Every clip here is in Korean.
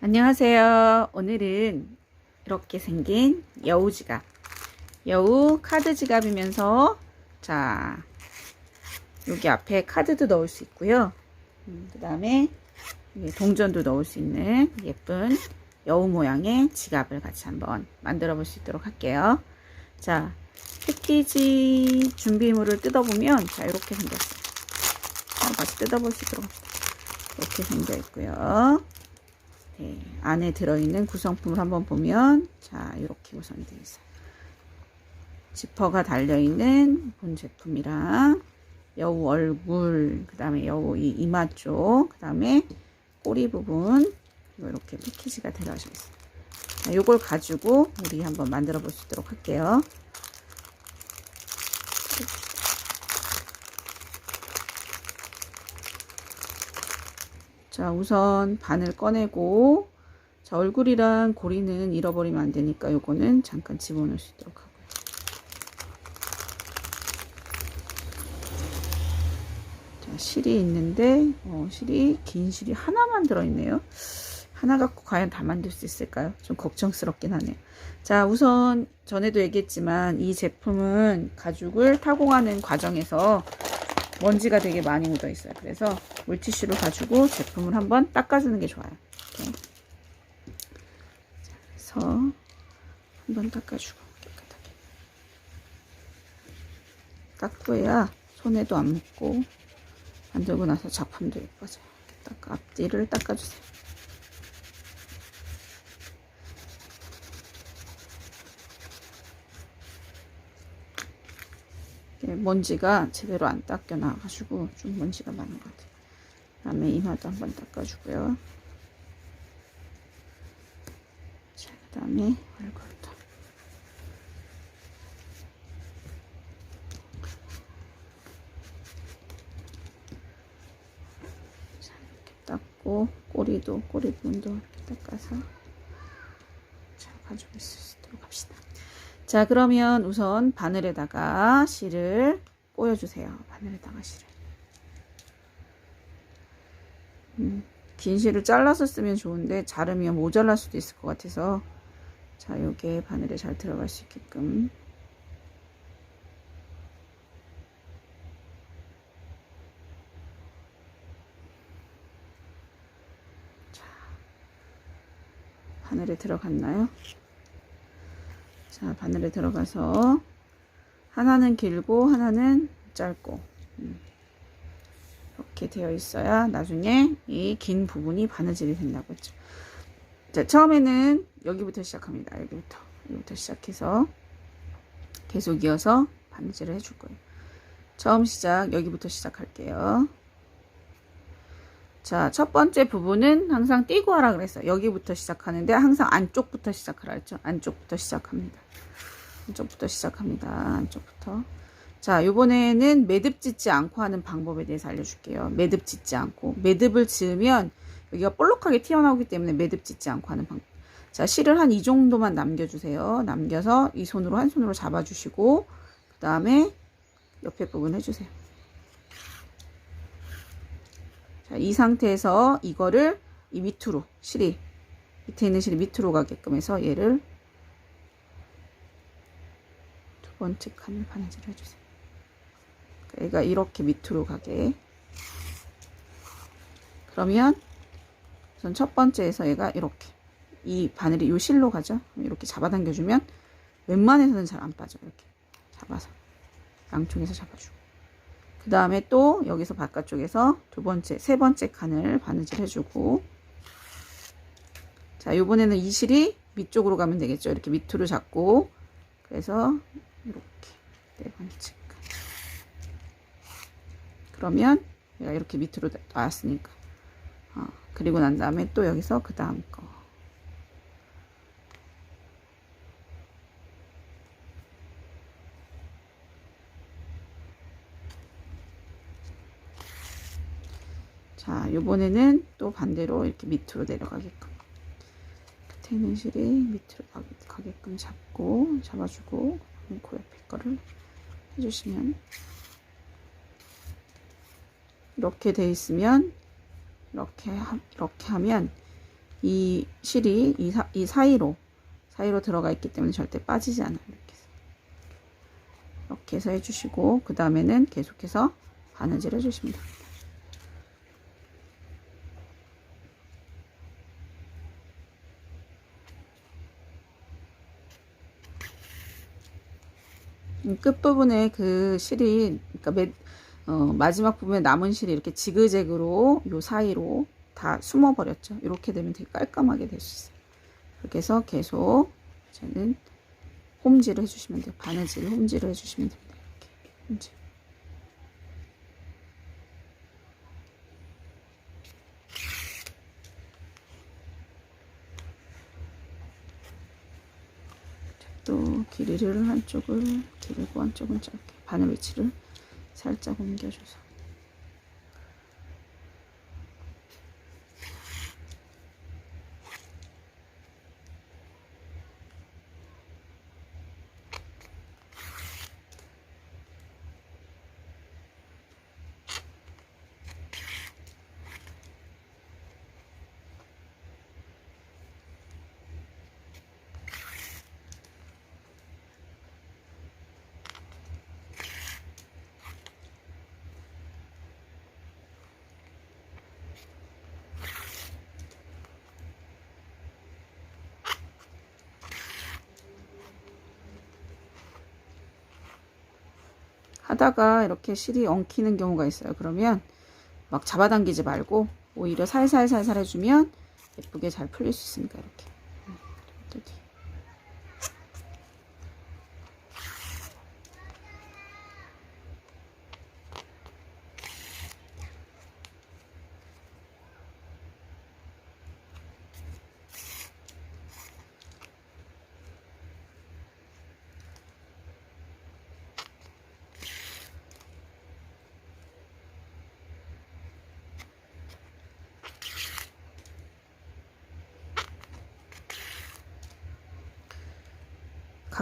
안녕하세요. 오늘은 이렇게 생긴 여우 지갑. 여우 카드 지갑이면서, 자, 여기 앞에 카드도 넣을 수 있고요. 그 다음에 동전도 넣을 수 있는 예쁜 여우 모양의 지갑을 같이 한번 만들어 볼 수 있도록 할게요. 자, 패키지 준비물을 뜯어보면, 자, 이렇게 생겼어요. 자, 같이 뜯어볼 수 있도록. 이렇게 생겨 있고요. 네, 안에 들어있는 구성품을 한번 보면 자 이렇게 구성이 되어 있어요. 지퍼가 달려있는 본 제품이랑 여우 얼굴 그 다음에 여우 이 이마 쪽 그 다음에 꼬리 부분 이렇게 패키지가 들어가져 있어요. 자, 이걸 가지고 우리 한번 만들어 볼 수 있도록 할게요. 자, 우선 바늘 꺼내고, 자, 얼굴이랑 고리는 잃어버리면 안 되니까 요거는 잠깐 집어넣을 수 있도록 하고요. 자, 실이 있는데, 어, 실이, 긴 실이 하나만 들어있네요. 하나 갖고 과연 다 만들 수 있을까요? 좀 걱정스럽긴 하네요. 자, 우선 전에도 얘기했지만 이 제품은 가죽을 타공하는 과정에서 먼지가 되게 많이 묻어 있어요. 그래서 물티슈를 가지고 제품을 한번 닦아주는 게 좋아요. 이렇게. 자, 그래서 한번 닦아주고 깨끗하게 닦고야 손에도 안 묻고 만들고 나서 작품도 예뻐져요. 닦아, 앞뒤를 닦아주세요. 먼지가 제대로 안 닦여 나와가지고 좀 먼지가 많은 것 같아요. 다음에 이마도 한번 닦아주고요. 자, 그 다음에 얼굴도. 자, 이렇게 닦고, 꼬리도, 꼬리 부분도 이렇게 닦아서 잘 가지고 있을 수 있도록 합시다. 자, 그러면 우선 바늘에다가 실을 꼬여주세요. 바늘에다가 실을. 음, 긴 실을 잘라서 쓰면 좋은데 자르면 모자랄 수도 있을 것 같아서 자, 요게 바늘에 잘 들어갈 수 있게끔 자, 바늘에 들어갔나요? 자, 바늘에 들어가서 하나는 길고 하나는 짧고 음. 이렇게 되어 있어야 나중에 이 긴 부분이 바느질이 된다고 했죠. 자, 처음에는 여기부터 시작합니다. 여기부터. 여기부터 시작해서 계속 이어서 바느질을 해줄 거예요. 처음 시작 여기부터 시작할게요. 자, 첫 번째 부분은 항상 띄고 하라 그랬어요. 여기부터 시작하는데 항상 안쪽부터 시작하라 했죠. 안쪽부터 시작합니다. 안쪽부터 시작합니다. 안쪽부터. 자, 요번에는 매듭 짓지 않고 하는 방법에 대해서 알려줄게요. 매듭 짓지 않고. 매듭을 지으면 여기가 볼록하게 튀어나오기 때문에 매듭 짓지 않고 하는 방법. 자, 실을 한 이 정도만 남겨주세요. 남겨서 이 손으로 한 손으로 잡아주시고, 그 다음에 옆에 부분 해주세요. 자, 이 상태에서 이거를 이 밑으로, 실이, 밑에 있는 실이 밑으로 가게끔 해서 얘를 두 번째 칸을 바느질 해주세요. 얘가 이렇게 밑으로 가게. 그러면 우선 첫 번째에서 얘가 이렇게 이 바늘이 요 실로 가죠. 이렇게 잡아당겨주면 웬만해서는 잘 안 빠져. 이렇게 잡아서 양쪽에서 잡아주고. 그 다음에 또 여기서 바깥쪽에서 두 번째, 세 번째 칸을 바느질 해주고. 자, 요번에는 이 실이 밑쪽으로 가면 되겠죠. 이렇게 밑으로 잡고. 그래서 이렇게 네 번째 칸. 그러면 얘가 이렇게 밑으로 나왔으니까. 어, 그리고 난 다음에 또 여기서 그 다음 거 자, 요번에는 또 반대로 이렇게 밑으로 내려가게끔. 끝에 있는 실이 밑으로 가게끔 잡고, 잡아주고, 그 옆에 거를 해주시면. 이렇게 돼 있으면, 이렇게, 하, 이렇게 하면, 이 실이 이, 사, 이 사이로 사이로 들어가 있기 때문에 절대 빠지지 않아요. 이렇게 해서, 이렇게 해서 해주시고 그 다음에는 계속해서 바느질 해주시면 됩니다. 끝부분에 그 실이 그러니까 맨, 어, 마지막 부분에 남은 실이 이렇게 지그재그로 요 사이로 다 숨어 버렸죠. 이렇게 되면 되게 깔끔하게 될 수 있어요. 그렇게 해서 계속 저는 홈질을 해주시면 돼요. 바느질 홈질을 해주시면 됩니다. 이렇게 홈질. 또 길이를 한쪽을 길고 한쪽은 짧게 바늘 위치를 살짝 옮겨줘서 하다가 이렇게 실이 엉키는 경우가 있어요. 그러면 막 잡아당기지 말고 오히려 살살살살 해주면 예쁘게 잘 풀릴 수 있으니까 이렇게. 음, 또 뒤.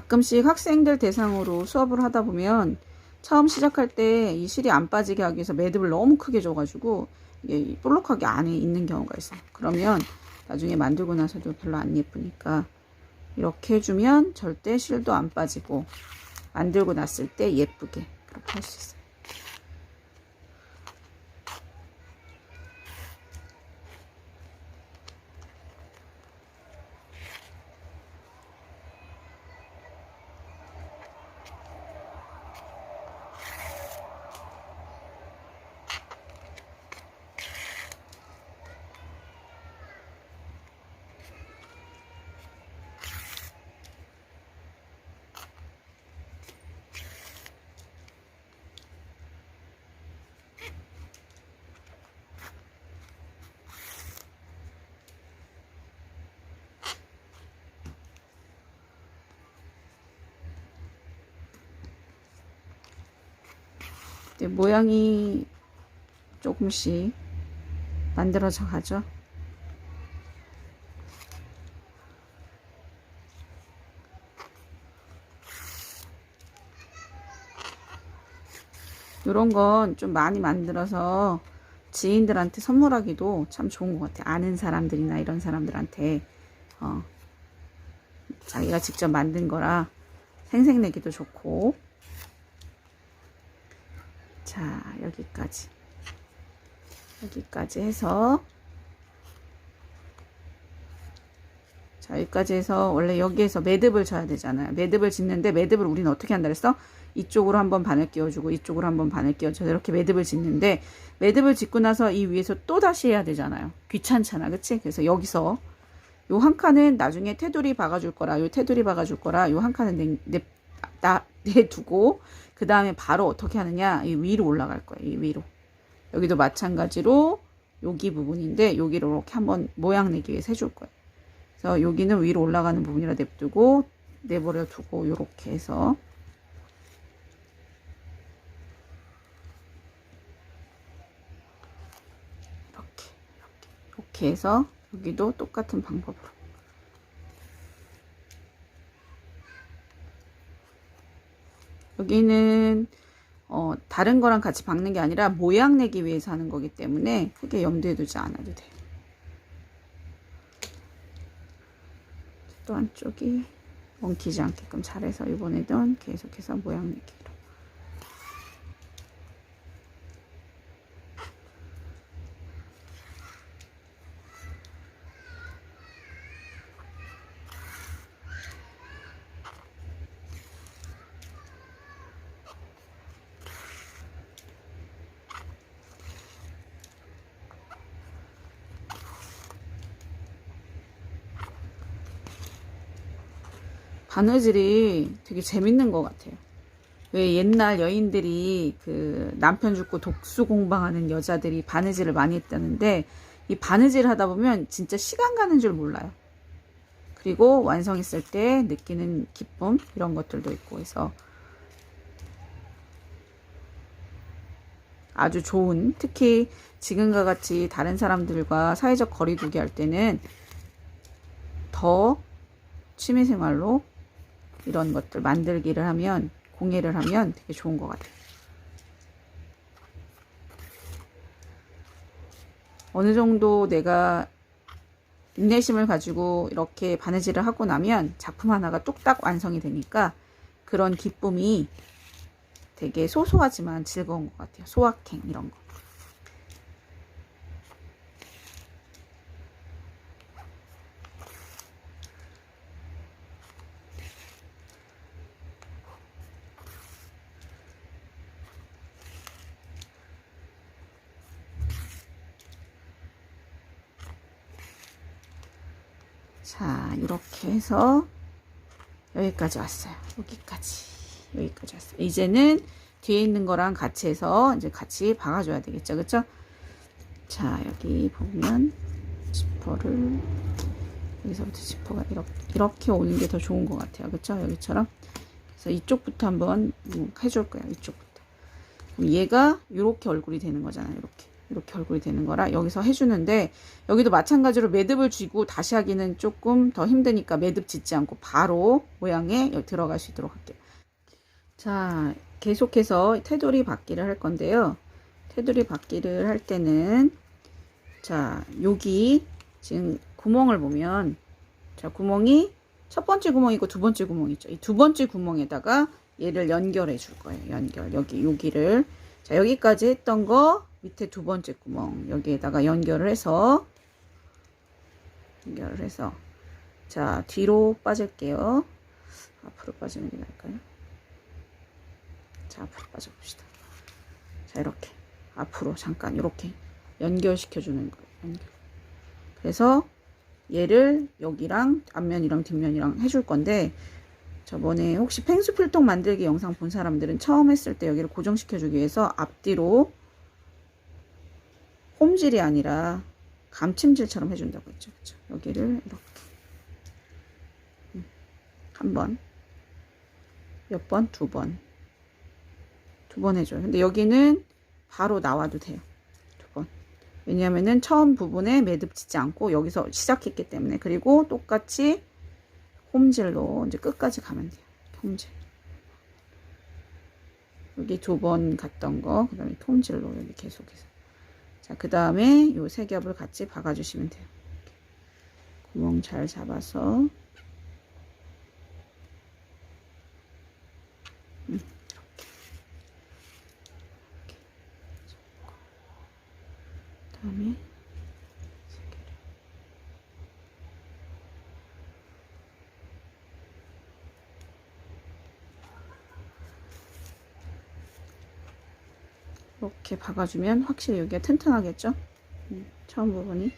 가끔씩 학생들 대상으로 수업을 하다 보면 처음 시작할 때 이 실이 안 빠지게 하기 위해서 매듭을 너무 크게 줘가지고 이게 볼록하게 안에 있는 경우가 있어요. 그러면 나중에 만들고 나서도 별로 안 예쁘니까 이렇게 해주면 절대 실도 안 빠지고 만들고 났을 때 예쁘게 그렇게 할 수 있어요. 모양이 조금씩 만들어져 가죠. 이런 건 좀 많이 만들어서 지인들한테 선물하기도 참 좋은 것 같아요. 아는 사람들이나 이런 사람들한테 어, 자기가 직접 만든 거라 생색내기도 좋고 자 여기까지. 여기까지 해서. 자 여기까지 해서 원래 여기에서 매듭을 져야 되잖아요. 매듭을 짓는데 매듭을 우리는 어떻게 한다 그랬어? 이쪽으로 한번 바늘 끼워주고 이쪽으로 한번 바늘 끼워줘서 이렇게 매듭을 짓는데 매듭을 짓고 나서 이 위에서 또 다시 해야 되잖아요. 귀찮잖아. 그치? 그래서 여기서 요 한 칸은 나중에 테두리 박아줄 거라 요 테두리 박아줄 거라 요 한 칸은 내, 내, 나, 내두고 그 다음에 바로 어떻게 하느냐? 이 위로 올라갈 거예요 이 위로. 여기도 마찬가지로 여기 부분인데 여기를 이렇게 한번 모양 내기 위해서 해줄 거예요. 그래서 여기는 위로 올라가는 부분이라 냅두고 내버려 두고 이렇게 해서. 이렇게 이렇게 이렇게 해서 여기도 똑같은 방법으로 여기는 어, 다른 거랑 같이 박는 게 아니라 모양 내기 위해서 하는 거기 때문에 크게 염두에 두지 않아도 돼요. 또 한쪽이 엉키지 않게끔 잘해서 이번에는 계속해서 모양 내기로. 바느질이 되게 재밌는 것 같아요. 왜 옛날 여인들이 그 남편 죽고 독수 공방하는 여자들이 바느질을 많이 했다는데 이 바느질 하다 보면 진짜 시간 가는 줄 몰라요. 그리고 완성했을 때 느끼는 기쁨 이런 것들도 있고 해서 아주 좋은 특히 지금과 같이 다른 사람들과 사회적 거리두기 할 때는 더 취미생활로 이런 것들 만들기를 하면 공예를 하면 되게 좋은 것 같아요. 어느 정도 내가 인내심을 가지고 이렇게 바느질을 하고 나면 작품 하나가 뚝딱 완성이 되니까 그런 기쁨이 되게 소소하지만 즐거운 것 같아요. 소확행 이런 거. 자, 이렇게 해서 여기까지 왔어요. 여기까지. 여기까지 왔어요. 이제는 뒤에 있는 거랑 같이 해서 이제 같이 박아줘야 되겠죠. 그쵸? 자, 여기 보면 지퍼를 여기서부터 지퍼가 이렇게, 이렇게 오는 게 더 좋은 것 같아요. 그쵸? 여기처럼. 그래서 이쪽부터 한번 음, 해줄 거예요. 이쪽부터. 그럼 얘가 이렇게 얼굴이 되는 거잖아요. 이렇게. 이렇게 얼굴이 되는 거라 여기서 해주는데 여기도 마찬가지로 매듭을 쥐고 다시 하기는 조금 더 힘드니까 매듭 짓지 않고 바로 모양에 들어갈 수 있도록 할게요. 자 계속해서 테두리 받기를 할 건데요. 테두리 받기를 할 때는 자 여기 지금 구멍을 보면 자 구멍이 첫 번째 구멍이고 두 번째 구멍 있죠. 이 두 번째 구멍에다가 얘를 연결해 줄 거예요. 연결 여기 여기를 자 여기까지 했던 거 밑에 두 번째 구멍 여기에다가 연결을 해서 연결을 해서. 자 뒤로 빠질게요. 앞으로 빠지는 게 나을까요? 자 앞으로 빠져봅시다. 자 이렇게. 앞으로 잠깐 이렇게 연결시켜 주는 거예요 연결. 그래서 얘를 여기랑 앞면이랑 뒷면이랑 해줄 건데 저번에 혹시 펭수 필통 만들기 영상 본 사람들은 처음 했을 때 여기를 고정시켜 주기 위해서 앞뒤로 홈질이 아니라 감침질처럼 해준다고 했죠. 그쵸? 여기를 이렇게 음, 한 번, 몇 번, 두 번, 두 번 해줘요. 근데 여기는 바로 나와도 돼요. 두 번. 왜냐하면은 처음 부분에 매듭 짓지 않고 여기서 시작했기 때문에 그리고 똑같이 홈질로 이제 끝까지 가면 돼요. 홈질. 여기 두 번 갔던 거, 그 다음에 톰질로 여기 계속해서. 자, 그 다음에 요세 겹을 같이 박아주시면 돼요. 구멍 잘 잡아서 음. 이렇게. 그다음에 이렇게 박아주면 확실히 여기가 튼튼하겠죠? 음, 처음 부분이.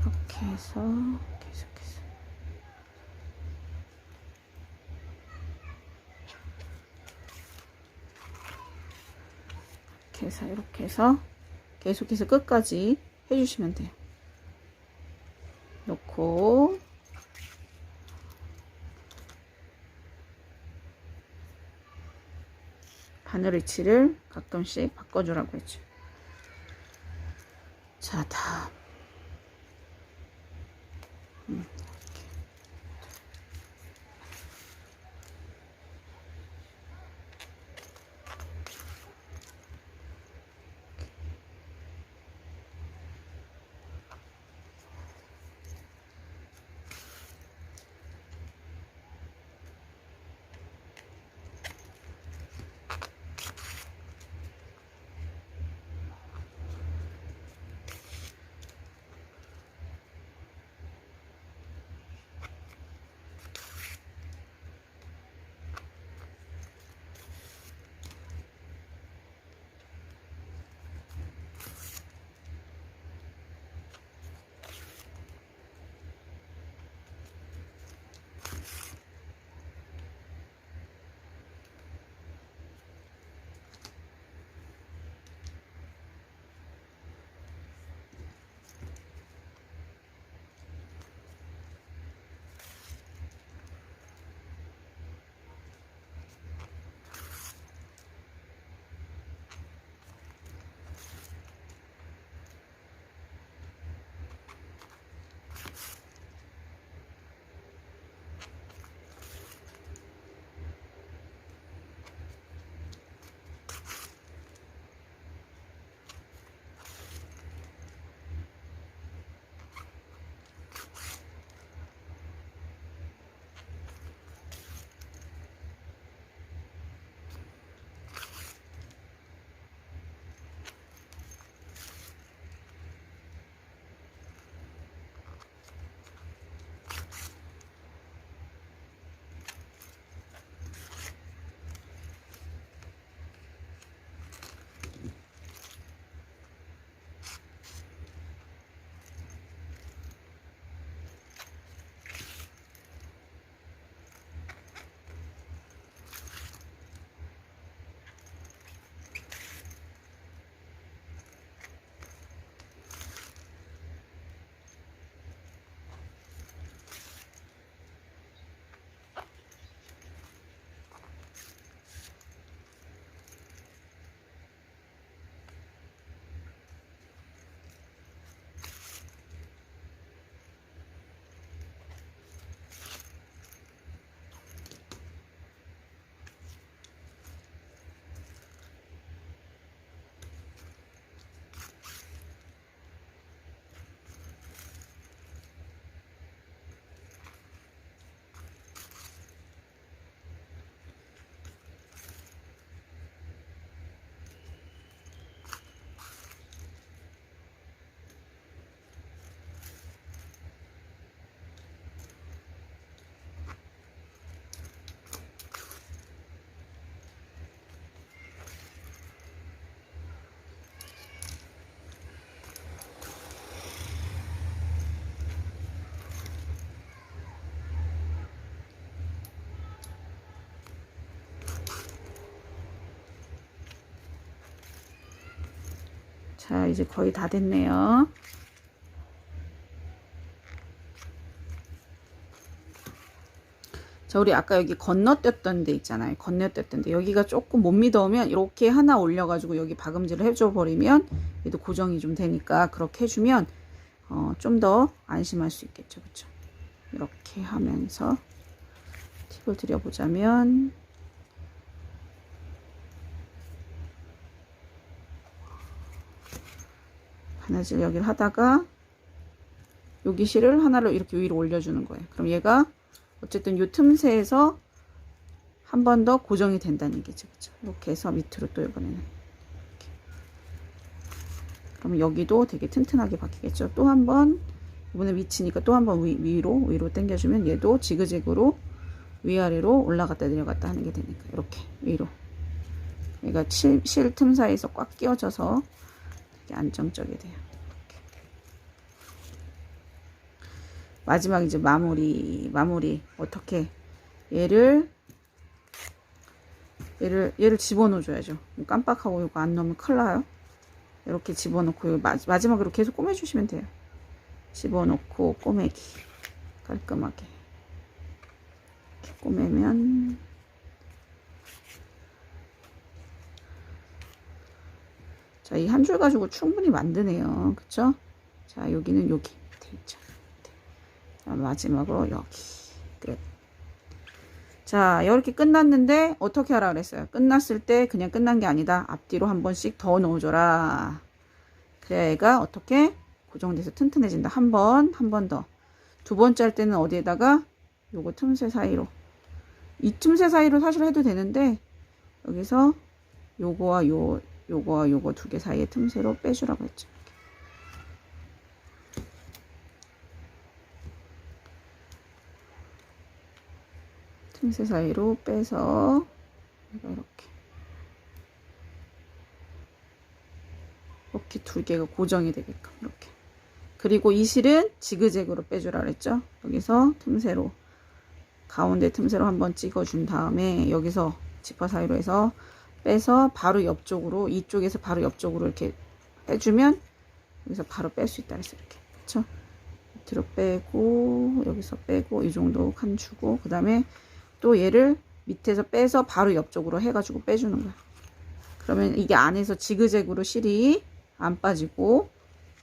이렇게 해서 계속해서 이렇게 해서 이렇게 해서 계속해서 끝까지 해주시면 돼요. 놓고 바늘 위치를 가끔씩 바꿔주라고 했죠. 자, 다음. 음, 자, 이제 거의 다 됐네요. 자, 우리 아까 여기 건너뛰었던 데 있잖아요. 건너뛰었던 데. 여기가 조금 못 믿어오면 이렇게 하나 올려가지고 여기 박음질을 해줘 버리면 얘도 고정이 좀 되니까 그렇게 해주면 어, 좀 더 안심할 수 있겠죠. 그쵸? 이렇게 하면서 팁을 드려보자면 바느질 여기를 하다가 여기 실을 하나를 이렇게 위로 올려주는 거예요. 그럼 얘가 어쨌든 요 틈새에서 한 번 더 고정이 된다는 얘기죠. 그쵸? 이렇게 해서 밑으로 또 이번에는 이렇게. 그럼 여기도 되게 튼튼하게 바뀌겠죠. 또 한 번 이번에 위치니까 또 한 번 위로 위로 당겨주면 얘도 지그재그로 위아래로 올라갔다 내려갔다 하는 게 되니까 이렇게 위로 얘가 실, 실 틈 사이에서 꽉 끼워져서 안정적이 돼요. 마지막 이제 마무리 마무리 어떻게 얘를 얘를 얘를 집어넣어 줘야죠. 깜빡하고 이거 안 넣으면 큰일 나요. 이렇게 집어넣고 마, 마지막으로 계속 꼬매 주시면 돼요. 집어넣고 꼬매기 깔끔하게 꼬매면 자, 이 한 줄 가지고 충분히 만드네요. 그쵸? 자, 여기는 여기. 밑에. 자, 마지막으로 여기. 끝. 자, 이렇게 끝났는데 어떻게 하라 그랬어요? 끝났을 때 그냥 끝난 게 아니다. 앞뒤로 한 번씩 더 넣어줘라. 그래야 얘가 어떻게 고정돼서 튼튼해진다. 한 번, 한 번 더. 두 번째 할 때는 어디에다가 요거 틈새 사이로. 이 틈새 사이로 사실 해도 되는데 여기서 요거와 요 요거와 요거 두 개 사이의 틈새로 빼주라고 했죠. 틈새 사이로 빼서 이렇게. 이렇게 두 개가 고정이 되게끔 이렇게. 그리고 이 실은 지그재그로 빼주라 그랬죠? 여기서 틈새로 가운데 틈새로 한번 찍어준 다음에 여기서 지퍼 사이로 해서 빼서 바로 옆쪽으로 이쪽에서 바로 옆쪽으로 이렇게 빼주면 여기서 바로 뺄 수 있다 그래서 이렇게. 그쵸? 밑으로 빼고 여기서 빼고 이 정도 칸 주고 그 다음에 또 얘를 밑에서 빼서 바로 옆쪽으로 해가지고 빼주는 거야. 그러면 이게 안에서 지그재그로 실이 안 빠지고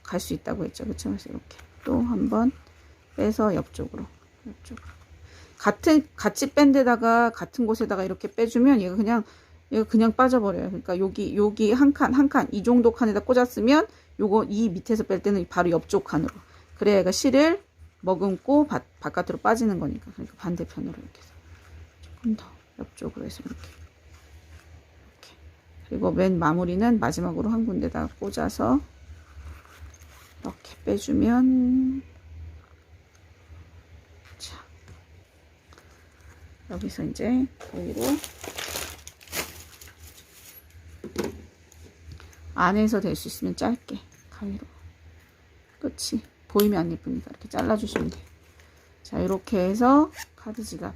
갈 수 있다고 했죠. 그쵸? 그래서 이렇게 또 한번 빼서 옆쪽으로 옆쪽으로. 같은 같이 뺀 데다가 같은 곳에다가 이렇게 빼주면 얘가 그냥 얘가 그냥 빠져버려요. 그러니까 여기 여기 한 칸 한 칸 이 정도 칸에다 꽂았으면 요거 이 밑에서 뺄 때는 바로 옆쪽 칸으로. 그래야 얘가 실을 머금고 바, 바깥으로 빠지는 거니까. 그러니까 반대편으로 이렇게 해서. 조금 더 옆쪽으로 해서 이렇게. 이렇게. 그리고 맨 마무리는 마지막으로 한 군데다 꽂아서 이렇게 빼주면 자 여기서 이제 여기로 안에서 될 수 있으면 짧게 가위로. 끝이 보이면 안 예쁘니까 이렇게 잘라주시면 돼요. 자 이렇게 해서 카드 지갑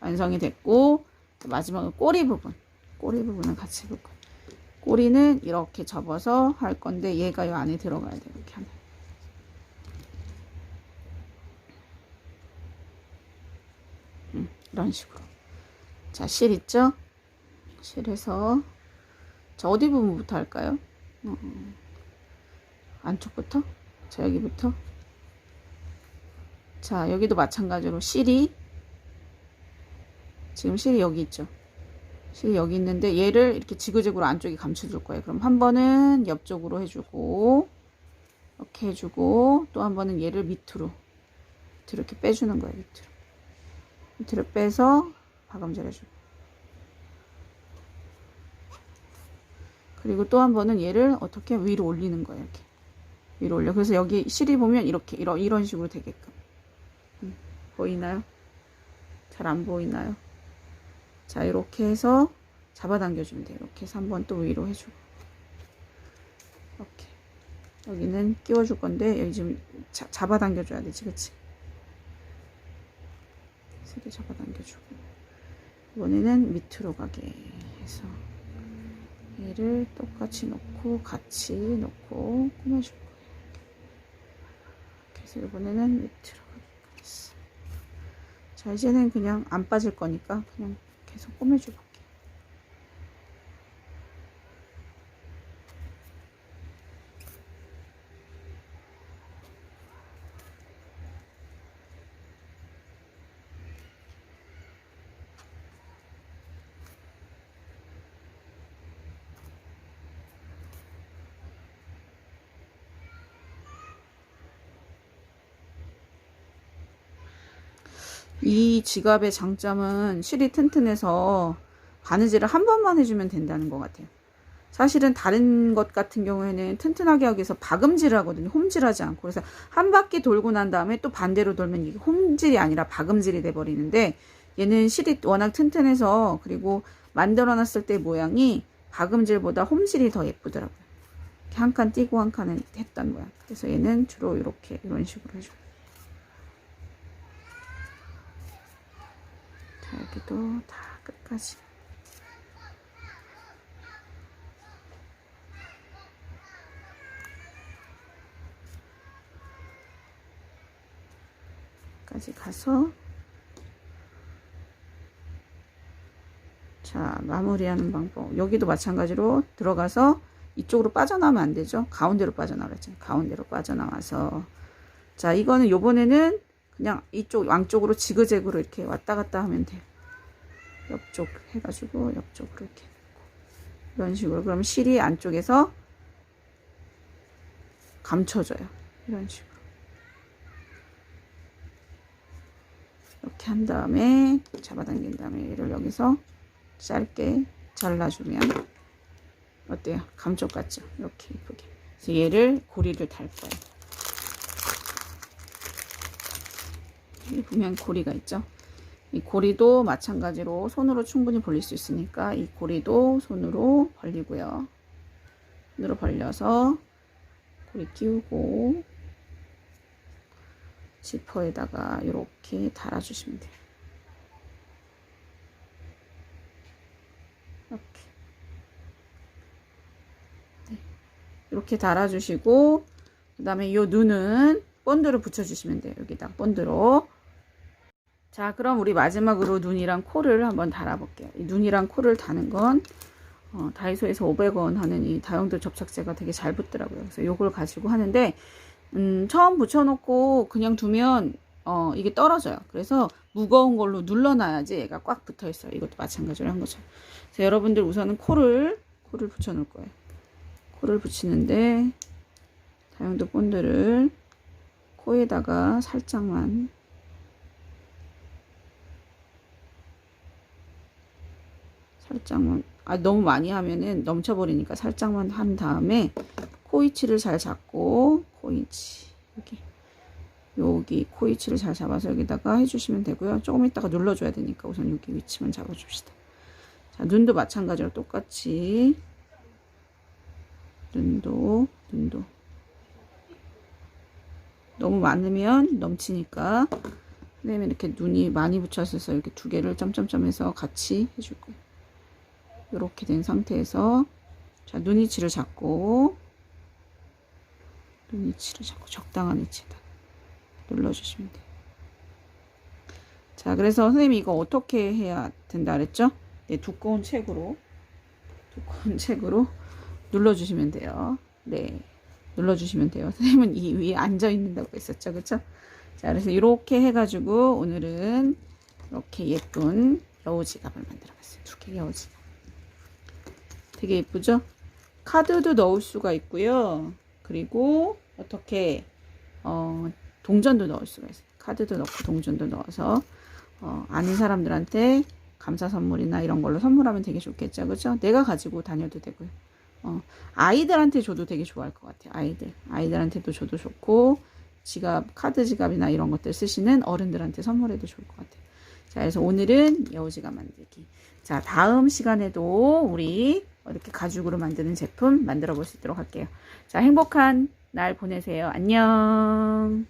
완성이 됐고 마지막은 꼬리 부분. 꼬리 부분은 같이 해볼 거예요? 꼬리는 이렇게 접어서 할 건데 얘가 이 안에 들어가야 돼요. 이렇게 하면. 음, 이런 식으로. 자 실 있죠? 실에서 자, 어디 부분부터 할까요? 어, 안쪽부터? 자, 여기부터. 자, 여기도 마찬가지로 실이, 지금 실이 여기 있죠? 실이 여기 있는데, 얘를 이렇게 지그재그로 안쪽에 감춰줄 거예요. 그럼 한 번은 옆쪽으로 해주고, 이렇게 해주고, 또 한 번은 얘를 밑으로, 밑으로 이렇게 빼주는 거예요, 밑으로. 밑으로 빼서 박음질 해주고. 그리고 또 한 번은 얘를 어떻게 위로 올리는 거예요. 이렇게 위로 올려. 그래서 여기 실이 보면 이렇게 이런 이런 식으로 되게끔 음, 보이나요? 잘 안 보이나요? 자 이렇게 해서 잡아당겨주면 돼요. 이렇게 해서 한번 또 위로 해주고 이렇게 여기는 끼워줄 건데 여기 지금 자, 잡아당겨줘야 되지, 그치? 세개 잡아당겨주고 이번에는 밑으로 가게 해서 얘를 똑같이 놓고 같이 놓고 꾸며줄 거예요. 그래서 이번에는 밑으로 가겠어. 자 이제는 그냥 안 빠질 거니까 그냥 계속 꾸며줘 볼 이 지갑의 장점은 실이 튼튼해서 바느질을 한 번만 해주면 된다는 것 같아요. 사실은 다른 것 같은 경우에는 튼튼하게 하기 위해서 박음질을 하거든요. 홈질하지 않고. 그래서 한 바퀴 돌고 난 다음에 또 반대로 돌면 이게 홈질이 아니라 박음질이 돼버리는데 얘는 실이 워낙 튼튼해서 그리고 만들어 놨을 때 모양이 박음질보다 홈질이 더 예쁘더라고요. 한 칸 띄고 한 칸은 했던 모양. 그래서 얘는 주로 이렇게 이런 식으로 해줘요. 자, 여기도 다 끝까지. 까지 가서 자 마무리하는 방법. 여기도 마찬가지로 들어가서 이쪽으로 빠져나오면 안 되죠? 가운데로 빠져나오랬죠 가운데로 빠져나와서. 자 이거는 요번에는 그냥 이쪽 양쪽으로 지그재그로 이렇게 왔다 갔다 하면 돼요 옆쪽 해가지고 옆쪽으로 이렇게. 이런 식으로. 그럼 실이 안쪽에서 감춰져요. 이런 식으로. 이렇게 한 다음에 잡아당긴 다음에 얘를 여기서 짧게 잘라주면 어때요? 감쪽 같죠? 이렇게 이쁘게. 얘를 고리를 달 거예요 여기 보면 고리가 있죠? 이 고리도 마찬가지로 손으로 충분히 벌릴 수 있으니까 이 고리도 손으로 벌리고요 손으로 벌려서 고리 끼우고 지퍼에다가 이렇게 달아주시면 돼요. 이렇게. 네. 달아주시고, 그 다음에 이 눈은 본드로 붙여주시면 돼요. 여기다 본드로. 자, 그럼 우리 마지막으로 눈이랑 코를 한번 달아볼게요. 이 눈이랑 코를 다는 건 어, 다이소에서 500원 하는 이 다용도 접착제가 되게 잘 붙더라고요. 그래서 이걸 가지고 하는데 음, 처음 붙여놓고 그냥 두면 어, 이게 떨어져요. 그래서 무거운 걸로 눌러놔야지 얘가 꽉 붙어 있어요. 이것도 마찬가지로 한 거죠. 그래서 여러분들 우선은 코를 코를 붙여놓을 거예요. 코를 붙이는데 다용도 본드를 코에다가 살짝만 살짝만 아 너무 많이 하면은 넘쳐버리니까 살짝만 한 다음에 코이치를 잘 잡고 코이치 여기 여기 코이치를 잘 잡아서 여기다가 해주시면 되고요. 조금 있다가 눌러줘야 되니까 우선 여기 위치만 잡아줍시다. 자 눈도 마찬가지로 똑같이. 눈도 눈도. 너무 많으면 넘치니까. 그다음에 이렇게 눈이 많이 붙여서 이렇게 두 개를 점점점 해서 같이 해줄 거예요 이렇게 된 상태에서 자 눈 위치를 잡고 눈 위치를 잡고 적당한 위치에다 눌러주시면 돼요. 자 그래서 선생님이 이거 어떻게 해야 된다 그랬죠? 네, 두꺼운 책으로 두꺼운 책으로 눌러주시면 돼요. 네 눌러주시면 돼요. 선생님은 이 위에 앉아 있는다고 했었죠, 그렇죠? 자 그래서 이렇게 해가지고 오늘은 이렇게 예쁜 여우 지갑을 만들어 봤어요. 두 개 여우 지갑. 되게 예쁘죠? 카드도 넣을 수가 있고요. 그리고 어떻게 어, 동전도 넣을 수가 있어요. 카드도 넣고 동전도 넣어서 어, 아는 사람들한테 감사 선물이나 이런 걸로 선물하면 되게 좋겠죠. 그죠? 내가 가지고 다녀도 되고요. 어, 아이들한테 줘도 되게 좋아할 것 같아요. 아이들. 아이들한테도 줘도 좋고 지갑, 카드 지갑이나 이런 것들 쓰시는 어른들한테 선물해도 좋을 것 같아요. 자, 그래서 오늘은 여우지갑 만들기. 자, 다음 시간에도 우리 이렇게 가죽으로 만드는 제품 만들어 볼 수 있도록 할게요. 자, 행복한 날 보내세요. 안녕.